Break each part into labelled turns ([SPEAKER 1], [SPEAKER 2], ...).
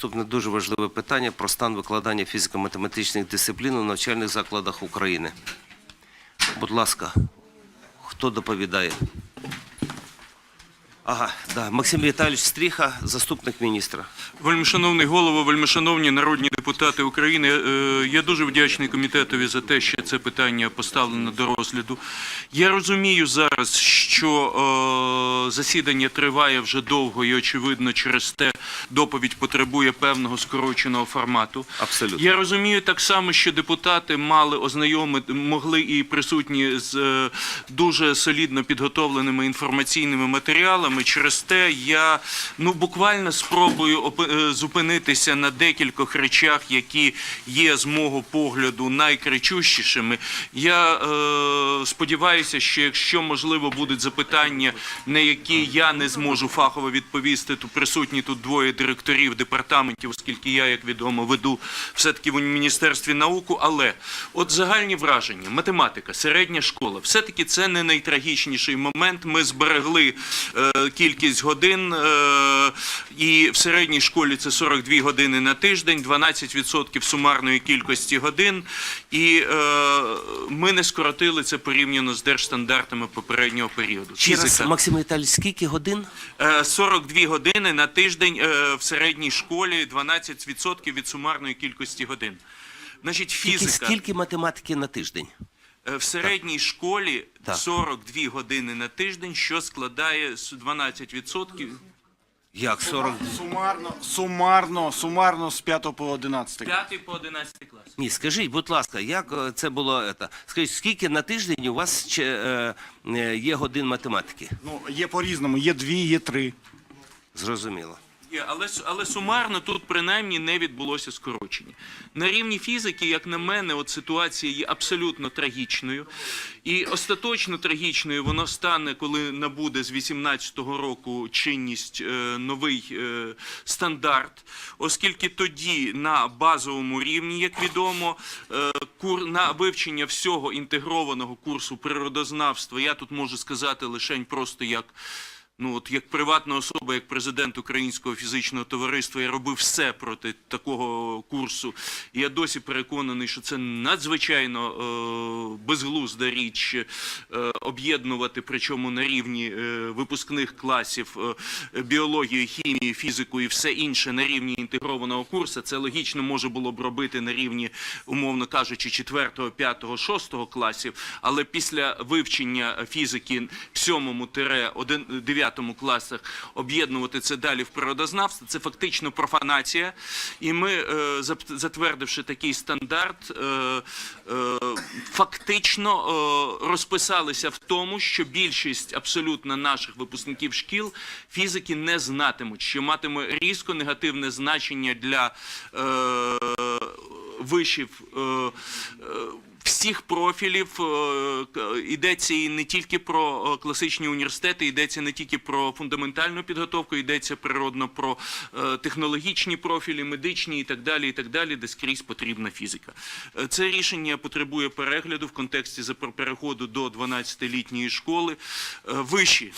[SPEAKER 1] Наступне дуже важливе питання про стан викладання фізико-математичних дисциплін у навчальних закладах України. Будь ласка, хто доповідає? Ага, да. Максим Віталійович Стріха, заступник міністра.
[SPEAKER 2] Вельмишановний голово, вельмишановні народні депутати України. е, Я дуже вдячний комітетові за те, що це питання поставлено до розгляду. Я розумію зараз, що е, засідання триває вже довго і, очевидно, через те доповідь потребує певного скороченого формату.
[SPEAKER 1] Абсолютно.
[SPEAKER 2] Я розумію так само, що депутати мали ознайомити, могли і присутні з е, дуже солідно підготовленими інформаційними матеріалами. Через те я ну буквально спробую е, зупинитися на декількох речах, які є з мого погляду найкричущішими. Я е, сподіваюся, що якщо можливо будуть запитання, на які я не зможу фахово відповісти, то присутні тут двоє директорів департаментів, оскільки я, як відомо, веду все-таки в міністерстві науку. Але от загальні враження, математика, середня школа, все-таки це не найтрагічніший момент. Ми зберегли е, кількість годин, е, і в середній школі це 42 години на тиждень, 12% сумарної кількості годин. І е, ми не скоротили це порівняно з держстандартами попереднього періоду.
[SPEAKER 1] Ще раз. Максим Віталійович, скільки годин?
[SPEAKER 2] Е, 42 години на тиждень е, в середній школі, 12% від сумарної кількості годин. Значить, фізика
[SPEAKER 1] скільки математики на тиждень?
[SPEAKER 2] Е, в середній школі
[SPEAKER 1] Так.
[SPEAKER 2] 42 години на тиждень, що складає с- 12%.
[SPEAKER 1] Як 40?
[SPEAKER 3] Сумарно, сумарно, сумарно з 5 по 11.
[SPEAKER 2] 5 по 11 клас.
[SPEAKER 1] Ні, скажіть, будь ласка, як е, це було? Это? Скажіть, скільки на тиждень у вас ще, е, е, є годин математики?
[SPEAKER 3] Ну, є по-різному, є дві, є три.
[SPEAKER 1] Зрозуміло.
[SPEAKER 2] Є, але, але сумарно тут принаймні не відбулося скорочення. На рівні фізики, як на мене, от ситуація є абсолютно трагічною. І остаточно трагічною воно стане, коли набуде з 18-го року чинність е, новий е, стандарт, оскільки тоді на базовому рівні, як відомо, е, кур, на вивчення всього інтегрованого курсу природознавства, я тут можу сказати лише просто як Ну, от як приватна особа, як президент Українського фізичного товариства, я робив все проти такого курсу. Я досі переконаний, що це надзвичайно е, безглузда річ е, об'єднувати, причому на рівні е, випускних класів е, біологію, хімію, фізику і все інше на рівні інтегрованого курсу. Це логічно може було б робити на рівні, умовно кажучи, 4, 5, 6 класів. Але після вивчення фізики в 7-9 класах об'єднувати це далі в природознавство, це фактично профанація. І ми, е, затвердивши такий стандарт, е, е, фактично розписалися в тому, що більшість абсолютно наших випускників шкіл фізики не знатимуть, що матиме різко негативне значення для вишів. Всіх профілів е, йдеться і не тільки про е, класичні університети, йдеться не тільки про фундаментальну підготовку, йдеться природно про е, технологічні профілі, медичні і так далі, і так далі, де скрізь потрібна фізика. Це рішення потребує перегляду в контексті переходу до 12-літньої школи. Виші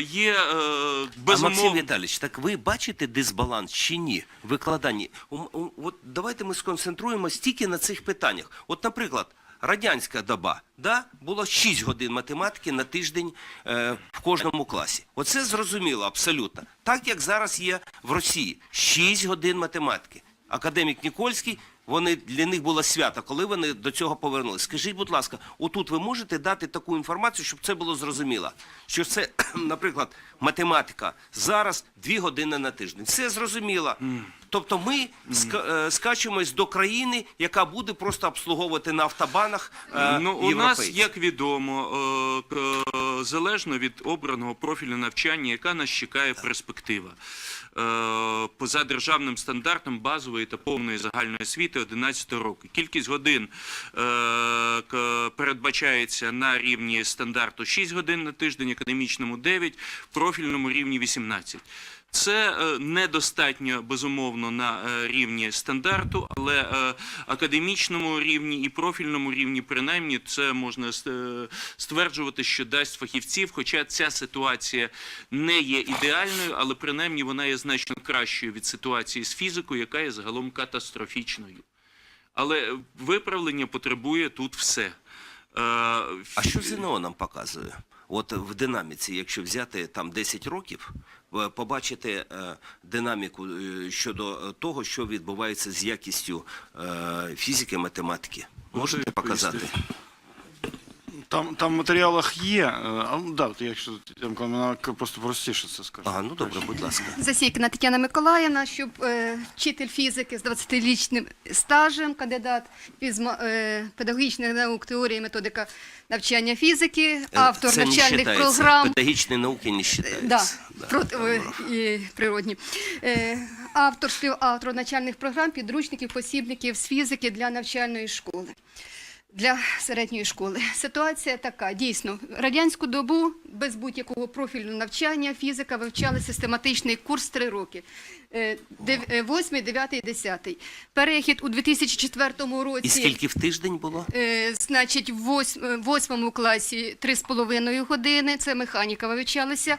[SPEAKER 2] є е,
[SPEAKER 1] А Максим
[SPEAKER 2] безумовно.
[SPEAKER 1] Віталійович, так ви бачите дисбаланс чи ні в викладанні? От давайте ми сконцентруємося тільки на цих питаннях. От, наприклад, радянська доба, да, було 6 годин математики на тиждень е, в кожному класі. Оце зрозуміло абсолютно. Так як зараз є в Росії 6 годин математики. Академік Нікольський, вони для них було свято, коли вони до цього повернулися. Скажіть, будь ласка, отут ви можете дати таку інформацію, щоб це було зрозуміло, що це, наприклад, математика зараз дві години на тиждень. Все зрозуміло. Тобто ми е, скачемось до країни, яка буде просто обслуговувати на автобанах е,
[SPEAKER 2] Ну, у нас, як відомо, е, к- залежно від обраного профілю навчання, яка нас чекає перспектива. Е, Поза державним стандартом базової та повної загальної освіти 11 року. Кількість годин е, передбачається на рівні стандарту 6 годин на тиждень, академічному 9, профільному рівні 18. Це е, недостатньо безумовно на е, рівні стандарту, але е, академічному рівні і профільному рівні, принаймні, це можна стверджувати, що дасть фахівців. Хоча ця ситуація не є ідеальною, але принаймні вона є значно кращою від ситуації з фізикою, яка є загалом катастрофічною. Але виправлення потребує тут все.
[SPEAKER 1] А що ЗНО нам показує? От в динаміці, якщо взяти там 10 років, е, побачити е, динаміку е, щодо того, що відбувається з якістю фізики, математики. Можете показати?
[SPEAKER 3] Там, там в матеріалах є. е, А, ну, да, якщо там вона просто простіше це скаже.
[SPEAKER 1] Ага, ну добре, будь ласка.
[SPEAKER 4] Засікна Тетяна Миколаївна, щоб е, вчитель фізики з 20-річним стажем, кандидат фізма, е, педагогічних наук, теорії, методика навчання фізики,
[SPEAKER 1] Е,
[SPEAKER 4] автор
[SPEAKER 1] Це
[SPEAKER 4] навчальних
[SPEAKER 1] считається.
[SPEAKER 4] програм.
[SPEAKER 1] Педагогічні науки не
[SPEAKER 4] Да,
[SPEAKER 1] вважаються.
[SPEAKER 4] про, е, і природні. Е, автор, співавтор навчальних програм, підручників, посібників з фізики для навчальної школи. Для середньої школи ситуація така: дійсно, радянську добу без будь-якого профільного навчання фізика вивчали систематичний курс три роки: Е, дев- е, восьмий, дев'ятий, десятий. Перехід у 2004 році.
[SPEAKER 1] І скільки в тиждень було?
[SPEAKER 4] Е, Значить, в вось- е, в восьмому класі 3,5 години, це механіка вивчалася,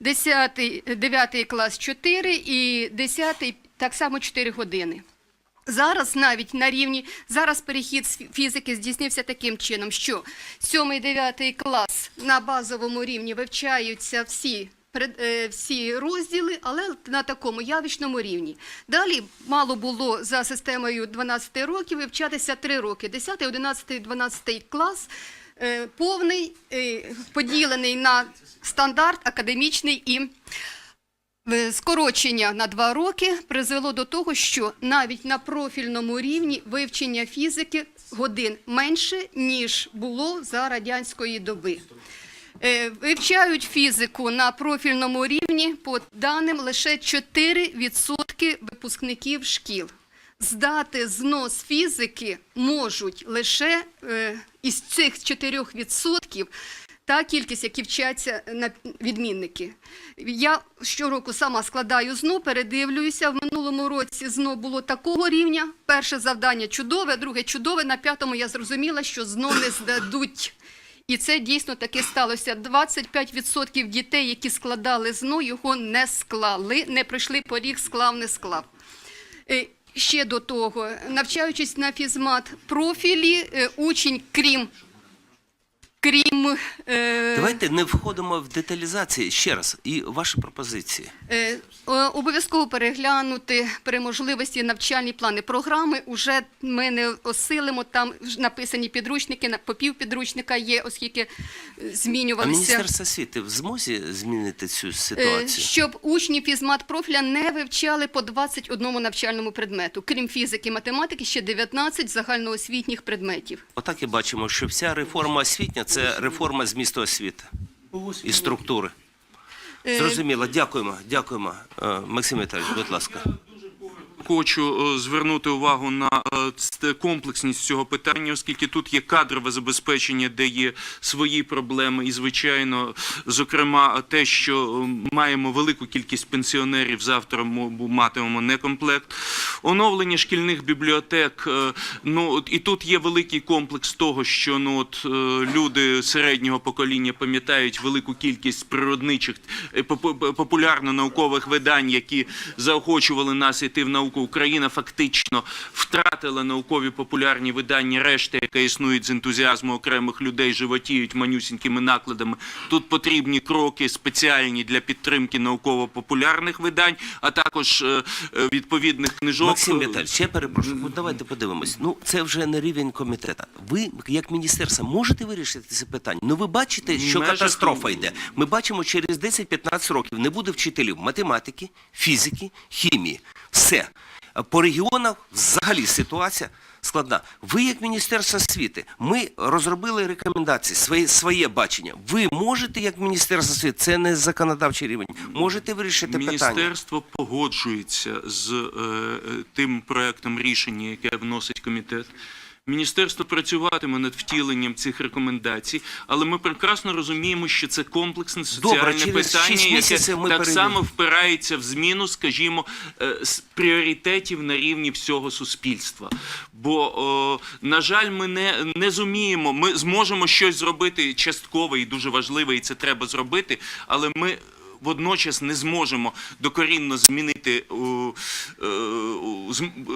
[SPEAKER 4] 10, 9 клас 4 і 10 так само 4 години. Зараз навіть на рівні, зараз перехід з фізики здійснився таким чином, що 7-9 клас на базовому рівні вивчаються всі е, всі розділи, але на такому явищному рівні. Далі мало було за системою 12 років вивчатися 3 роки. 10, 11, 12 клас е, повний, е, поділений на стандарт академічний і Скорочення на два роки призвело до того, що навіть на профільному рівні вивчення фізики годин менше, ніж було за радянської доби. Е, Вивчають фізику на профільному рівні, по даним, лише 4% випускників шкіл. Здати знос фізики можуть лише е, із цих 4% та кількість, які вчаться на відмінники. Я щороку сама складаю ЗНО, передивлююся. В минулому році ЗНО було такого рівня. Перше завдання чудове, друге чудове. На п'ятому я зрозуміла, що ЗНО не здадуть. І це дійсно таки сталося. 25% дітей, які складали ЗНО, його не склали, не пройшли поріг, склав, не склав. Е, Ще до того, навчаючись на фізмат профілі, е, учень, крім крім е,
[SPEAKER 1] Давайте не входимо в деталізації. Ще раз, і ваші пропозиції.
[SPEAKER 4] Е, Обов'язково переглянути при можливості навчальні плани програми. Уже ми не осилимо. Там написані підручники, на- по півпідручника є, оскільки е,
[SPEAKER 1] А. Міністерство освіти в змозі змінити цю
[SPEAKER 4] Е,
[SPEAKER 1] ситуацію?
[SPEAKER 4] Щоб учні фізмат профіля не вивчали по 21 навчальному предмету, крім фізики, математики, ще 19 загальноосвітніх предметів.
[SPEAKER 1] Отак і бачимо, що вся реформа освітня це реформа змісту освіти і структури.
[SPEAKER 4] Е,
[SPEAKER 1] Зрозуміло, дякуємо, дякуємо. Е, Максим Віталійович, будь ласка.
[SPEAKER 2] Хочу е, звернути увагу на е, комплексність цього питання, оскільки тут є кадрове забезпечення, де є свої проблеми, і звичайно, зокрема, те, що е, маємо велику кількість пенсіонерів, завтра мо- матимемо некомплект. Оновлення шкільних бібліотек. Ну і тут є великий комплекс того, що ну от люди середнього покоління пам'ятають велику кількість природничих е, попу- популярно-наукових видань, які заохочували нас йти в науку. Україна фактично втратила наукові популярні видання, решта, яка існують з ентузіазму окремих людей, животіють манюсінькими накладами. Тут потрібні кроки спеціальні для підтримки науково-популярних видань, а також е, е, відповідних книжок.
[SPEAKER 1] Максим Віталійович, я перепрошую, давайте подивимось. Ну, це вже не рівень комітету. Ви, як міністерство, можете вирішити це питання? Ну, ви бачите, що
[SPEAKER 2] межах-
[SPEAKER 1] катастрофа йде. Ми бачимо, через 10-15 років не буде вчителів математики, фізики, хімії. Все. По регіонах взагалі ситуація складна. Ви, як Міністерство освіти, ми розробили рекомендації, своє, своє бачення. Ви можете, як Міністерство освіти, це не законодавчий рівень, можете вирішити питання.
[SPEAKER 2] Міністерство погоджується з е, е, тим проектом рішення, яке вносить комітет. Міністерство працюватиме над втіленням цих рекомендацій, але ми прекрасно розуміємо, що це комплексне соціальне
[SPEAKER 1] через
[SPEAKER 2] питання, яке так
[SPEAKER 1] перейдемо.
[SPEAKER 2] само впирається в зміну, скажімо, е, з пріоритетів на рівні всього суспільства. Бо, о, на жаль, ми не, не зуміємо, ми зможемо щось зробити часткове і дуже важливе, і це треба зробити, але ми. Водночас не зможемо докорінно змінити, е,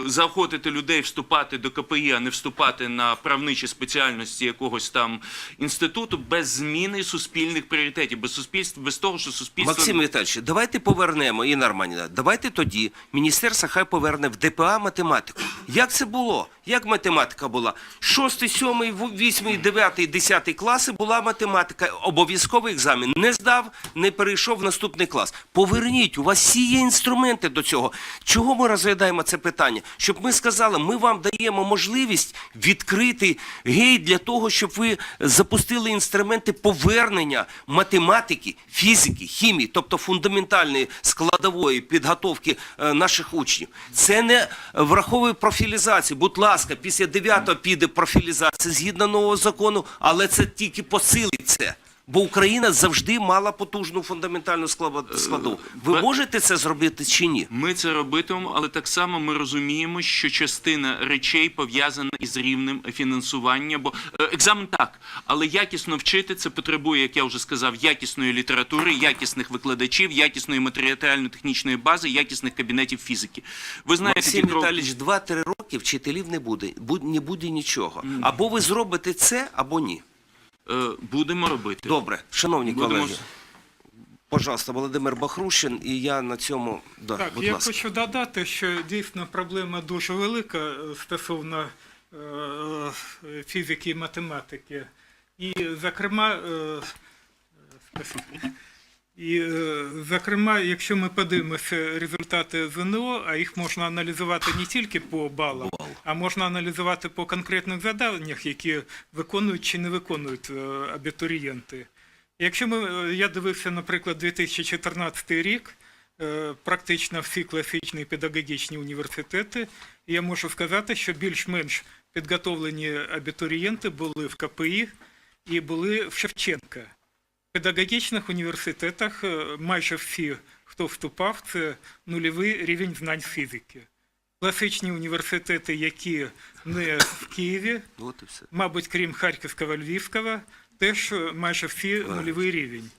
[SPEAKER 2] заохотити людей вступати до КПІ, а не вступати на правничі спеціальності якогось там інституту без зміни суспільних пріоритетів, без суспільства, без того, що суспільство
[SPEAKER 1] Максим Віталійович, давайте повернемо, і нормально. Давайте тоді міністерство хай поверне в ДПА математику. Як це було? Як математика була? Шостий, сьомий, вісьмий, дев'ятий, десятий класи була математика. Обов'язковий екзамен. Не здав, не перейшов в наступний клас. Поверніть, у вас всі є інструменти до цього. Чого ми розглядаємо це питання? Щоб ми сказали, ми вам даємо можливість відкрити гейт для того, щоб ви запустили інструменти повернення математики, фізики, хімії, тобто фундаментальної складової підготовки е, наших учнів. Це не враховує профілізацію. Будь ласка, після 9 піде профілізація згідно нового закону, але це тільки посилить це. Бо Україна завжди мала потужну фундаментальну склад- складову. Ви можете це зробити чи ні?
[SPEAKER 2] Ми це робитимемо, але так само ми розуміємо, що частина речей пов'язана із рівнем фінансування. Бо е, екзамен так, але якісно вчити це потребує, як я вже сказав, якісної літератури, якісних викладачів, якісної матеріально-технічної бази, якісних кабінетів фізики. Ви знаєте,
[SPEAKER 1] Максим Віталійович, 2-3 роки вчителів не буде, Буд- не буде нічого. Або ви зробите це, або ні.
[SPEAKER 2] Е, будемо робити.
[SPEAKER 1] Добре, шановні
[SPEAKER 2] Будемо
[SPEAKER 1] колеги. Пожалуйста, Володимир Бахрущин, і я на цьому. Да,
[SPEAKER 5] Так,
[SPEAKER 1] будь
[SPEAKER 5] я
[SPEAKER 1] ласка.
[SPEAKER 5] хочу додати, що дійсно проблема дуже велика е, стосовно е, е, фізики і математики. І, зокрема, е, спасибо. І, е, зокрема, якщо ми подивимося результати ЗНО, а їх можна аналізувати не тільки по балам, а можна аналізувати по конкретних завданнях, які виконують чи не виконують е, абітурієнти. Якщо ми, е, я дивився, наприклад, 2014 рік, практично всі класичні педагогічні університети, я можу сказати, що більш-менш підготовлені абітурієнти були в КПІ і були в Шевченка. Педагогічних університетах е, майже всі, хто вступав, це нульовий рівень знань фізики. Класичні університети, які не в Києві,
[SPEAKER 1] все.
[SPEAKER 5] мабуть, крім Харківського, Львівського, теж е, майже всі нульовий рівень.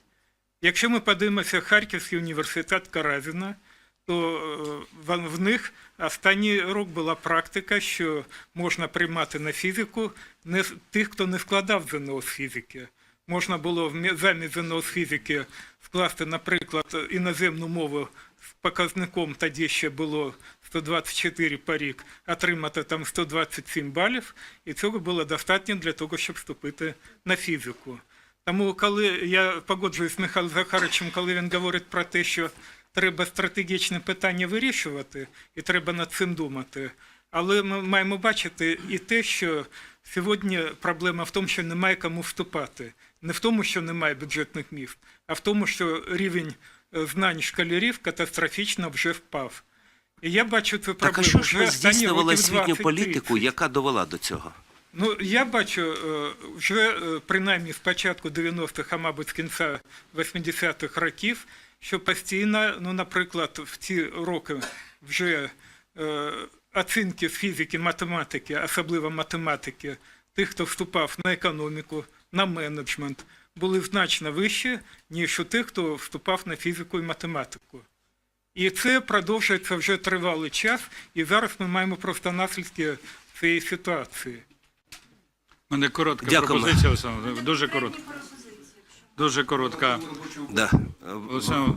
[SPEAKER 5] Якщо ми подивимося Харківський університет Каразіна, то е, в- них останній рок була практика, що можна приймати на фізику не тих, хто не складав ЗНО з фізики. Можна було замість ЗНО з фізики скласти, наприклад, іноземну мову з показником тоді ще було 124 по рік, отримати там 127 балів, і цього було достатньо для того, щоб вступити на фізику. Тому, коли я погоджуюсь з Михайлом Захаровичем, коли він говорить про те, що треба стратегічне питання вирішувати, і треба над цим думати. Але ми маємо бачити і те, що сьогодні проблема в тому, що немає кому вступати. Не в тому, що немає бюджетних міст, а в тому, що рівень е, знань школярів катастрофічно вже впав. І я бачу цю проблему.
[SPEAKER 1] Так а що ж ви
[SPEAKER 5] вже
[SPEAKER 1] здійснювали освітню політику, яка довела до цього?
[SPEAKER 5] Ну, я бачу, е, вже е, принаймні з початку 90-х, а мабуть, з кінця 80-х років, що постійно, ну, наприклад, в ці роки вже е, оцінки з фізики, математики, особливо математики, тих, хто вступав на економіку, на менеджмент, були значно вищі, ніж у тих, хто вступав на фізику і математику. І це продовжується вже тривалий час, і зараз ми маємо просто наслідки цієї ситуації.
[SPEAKER 3] У мене коротка
[SPEAKER 1] Дякую.
[SPEAKER 3] пропозиція, Олександр. Дуже коротка. Дуже коротка.
[SPEAKER 1] Да.
[SPEAKER 3] Олександр,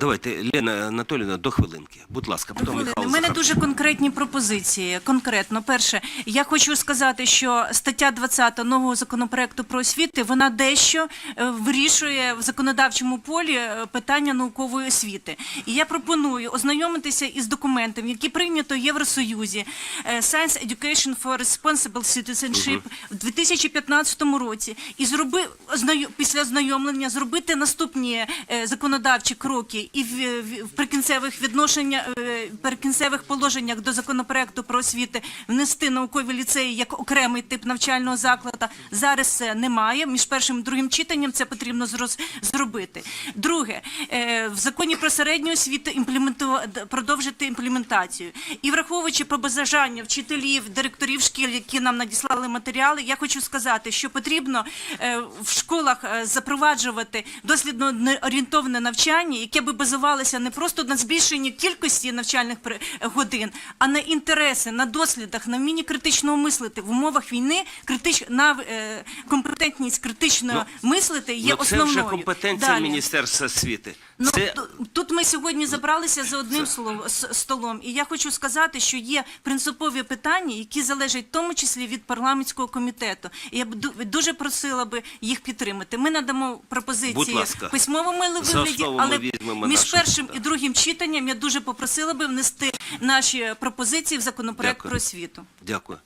[SPEAKER 1] Давайте, Лена Анатоліївна, до хвилинки. Будь ласка, потім Михайло
[SPEAKER 6] У мене дуже конкретні пропозиції. Конкретно, перше, я хочу сказати, що стаття 20 нового законопроекту про освіти вона дещо е, вирішує в законодавчому полі е, питання наукової освіти. І я пропоную ознайомитися із документом, який прийнято в Євросоюзі е, Science Education for Responsible Citizenship в 2015 році, і зроби ознайом- після ознайомлення зробити наступні е, законодавчі кроки і в, в, прикінцевих відношення е, прикінцевих положеннях до законопроекту про освіти внести наукові ліцеї як окремий тип навчального закладу. Зараз це немає. Між першим і другим читанням це потрібно зроз- зробити. Друге, е, в законі про середню освіту імплементу- продовжити імплементацію. І враховуючи побажання вчителів, директорів шкіл, які нам надіслали матеріали, я хочу сказати, що потрібно е, в школах запроваджувати дослідно орієнтоване навчання, яке би базувалося не просто на збільшенні кількості навчальних при- годин, а на інтереси, на дослідах, на вмінні критично мислити в умовах війни. Критич на е, компетентність критично мислити є
[SPEAKER 1] ну, це
[SPEAKER 6] основною.
[SPEAKER 1] вже компетенція
[SPEAKER 6] Далі.
[SPEAKER 1] Міністерства освіти.
[SPEAKER 6] Ну,
[SPEAKER 1] Це
[SPEAKER 6] тут ми сьогодні забралися за одним словом- столом, і я хочу сказати, що є принципові питання, які залежать в тому числі від парламентського комітету. І я б дуже просила би їх підтримати. Ми надамо пропозиції
[SPEAKER 1] ласка.
[SPEAKER 6] письмовому вигляді, але
[SPEAKER 1] візьмемо
[SPEAKER 6] між
[SPEAKER 1] нашу,
[SPEAKER 6] першим і другим читанням я дуже попросила би внести наші пропозиції в законопроект
[SPEAKER 1] Дякую.
[SPEAKER 6] про освіту.
[SPEAKER 1] дякую.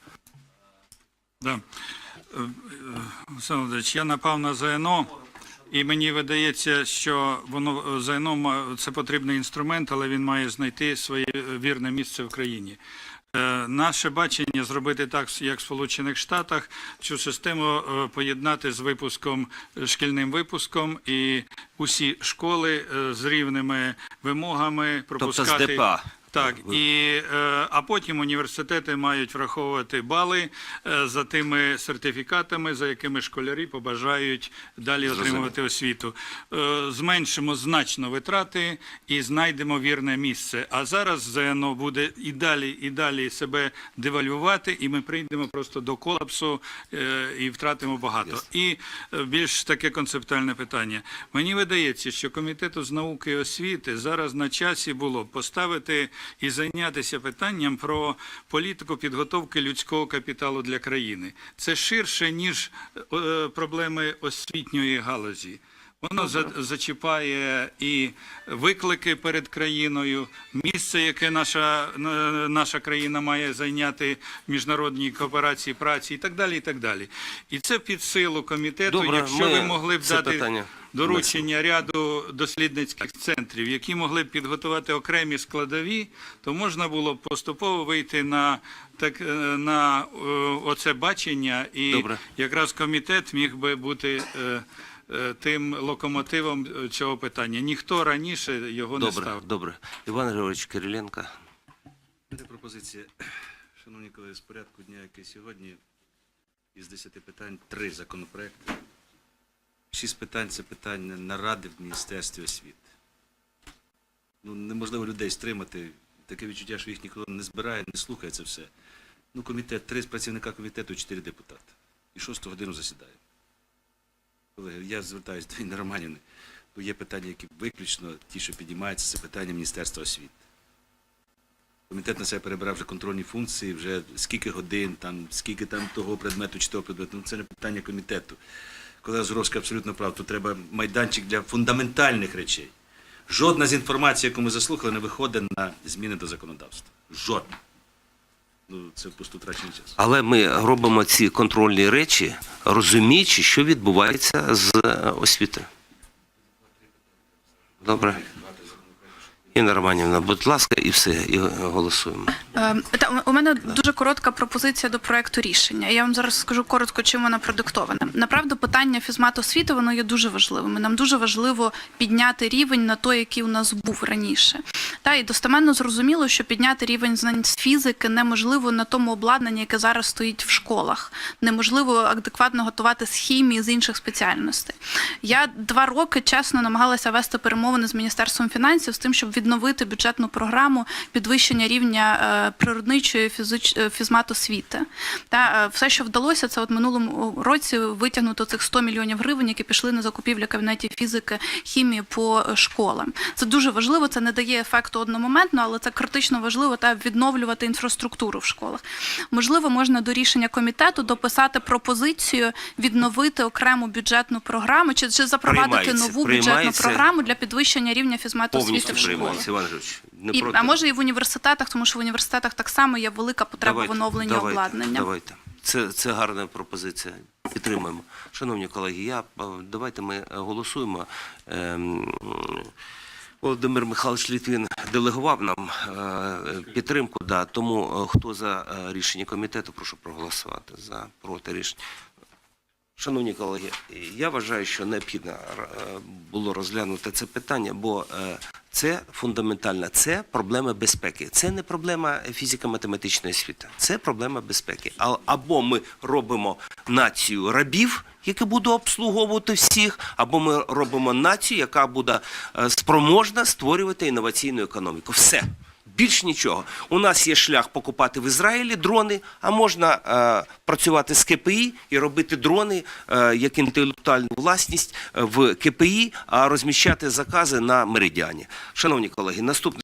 [SPEAKER 5] Да. Е, е, Олександр Володимирович, я напав на ЗНО, і мені видається, що воно ЗНО це потрібний інструмент, але він має знайти своє е, вірне місце в країні. Е, Наше бачення зробити так, як в Сполучених Штатах, цю систему е, поєднати з випуском е, шкільним випуском і усі школи з рівними вимогами
[SPEAKER 1] Тобто з
[SPEAKER 5] пропускати.
[SPEAKER 1] ДПА.
[SPEAKER 5] Так, і, е, а потім університети мають враховувати бали е, за тими сертифікатами, за якими школярі побажають далі отримувати освіту. Е, Зменшимо значно витрати і знайдемо вірне місце. А зараз ЗНО буде і далі, і далі себе девальвувати, і ми прийдемо просто до колапсу і втратимо багато. І більш таке концептуальне питання. Мені видається, що комітету з науки і освіти зараз на часі було поставити і зайнятися питанням про політику підготовки людського капіталу для країни. Це ширше ніж е, проблеми освітньої галузі. Воно за- зачіпає і виклики перед країною, місце, яке наша, наша країна має зайняти в міжнародній кооперації праці і так далі. І так далі. І це під силу комітету.
[SPEAKER 1] Добре,
[SPEAKER 5] Якщо
[SPEAKER 1] ми
[SPEAKER 5] ви могли б дати
[SPEAKER 1] питання
[SPEAKER 5] доручення ряду дослідницьких центрів, які могли б підготувати окремі складові, то можна було б поступово вийти на так е, на е, оце бачення, і
[SPEAKER 1] Добре.
[SPEAKER 5] якраз комітет міг би бути. е, Тим локомотивом цього питання ніхто раніше його не
[SPEAKER 1] Добре,
[SPEAKER 5] став.
[SPEAKER 1] добре. Іван Григорович Кириленко.
[SPEAKER 7] Це пропозиція, шановні колеги, з порядку дня, який сьогодні із 10 питань три законопроекти. Шість питань це питання наради в Міністерстві освіти. Ну, неможливо людей стримати. Таке відчуття, що їх ніхто не збирає, не слухає це все. Ну, комітет, три працівника комітету, чотири депутати. І шосту годину засідає. Колеги, я звертаюся до Інни Романівни, бо є питання, які виключно ті, що підіймаються, це питання Міністерства освіти. Комітет на себе перебирав вже контрольні функції, вже скільки годин, там, скільки там того предмету чи того предмету. Ну, це не питання комітету. Колега Зуровський абсолютно прав. Тут треба майданчик для фундаментальних речей. Жодна з інформації, яку ми заслухали, не виходить на зміни до законодавства. Жодна. Ну, це просто втрачений час.
[SPEAKER 1] Але ми робимо ці контрольні речі, розуміючи, що відбувається з освіти. освітою. Добре. Інна Романівна, будь ласка, і все, і голосуємо.
[SPEAKER 8] Е, Та у мене дуже коротка пропозиція до проекту рішення. Я вам зараз скажу коротко, чим вона продиктована. Направду, питання фізмат освіти воно є дуже важливим. Нам дуже важливо підняти рівень на той, який у нас був раніше. Та і достеменно зрозуміло, що підняти рівень знань з фізики неможливо на тому обладнанні, яке зараз стоїть в школах. Неможливо адекватно готувати з хімії з інших спеціальностей. Я два роки чесно намагалася вести перемовини з міністерством фінансів з тим, щоб відновити бюджетну програму підвищення рівня е, природничої фізич... е, фізмат-освіти. Та е, все, що вдалося, це от минулому році витягнути цих 100 мільйонів гривень, які пішли на закупівлю кабінетів фізики, хімії по школам. Це дуже важливо. Це не дає ефекту одномоментно, але це критично важливо та відновлювати інфраструктуру в школах. Можливо, можна до рішення комітету дописати пропозицію відновити окрему бюджетну програму чи, чи запровадити нову бюджетну програму для підвищення рівня фізмат-освіти в школах.
[SPEAKER 1] Приймається, Іван Григорович. Не
[SPEAKER 8] І,
[SPEAKER 1] проти?
[SPEAKER 8] а може і в університетах, тому що в університетах так само є велика потреба
[SPEAKER 1] Давайте,
[SPEAKER 8] в оновленні
[SPEAKER 1] давайте,
[SPEAKER 8] обладнання.
[SPEAKER 1] Давайте. Це, це гарна пропозиція. Підтримуємо. Шановні колеги, я, е, давайте ми голосуємо. Ем, Володимир Михайлович Літвін делегував нам е, підтримку. Да, тому е, хто за е, рішення комітету, прошу проголосувати за проти рішення. Шановні колеги, я вважаю, що необхідно було розглянути це питання, бо е, це фундаментальна, це проблема безпеки. Це не проблема фізико-математичної освіти, це проблема безпеки. Або ми робимо націю рабів, які будуть обслуговувати всіх, або ми робимо націю, яка буде е, спроможна створювати інноваційну економіку. Все. Більш нічого. У нас є шлях покупати в Ізраїлі дрони, а можна е, працювати з КПІ і робити дрони е, як інтелектуальну власність е, в КПІ, а розміщати закази на меридіані. Шановні колеги, наступне.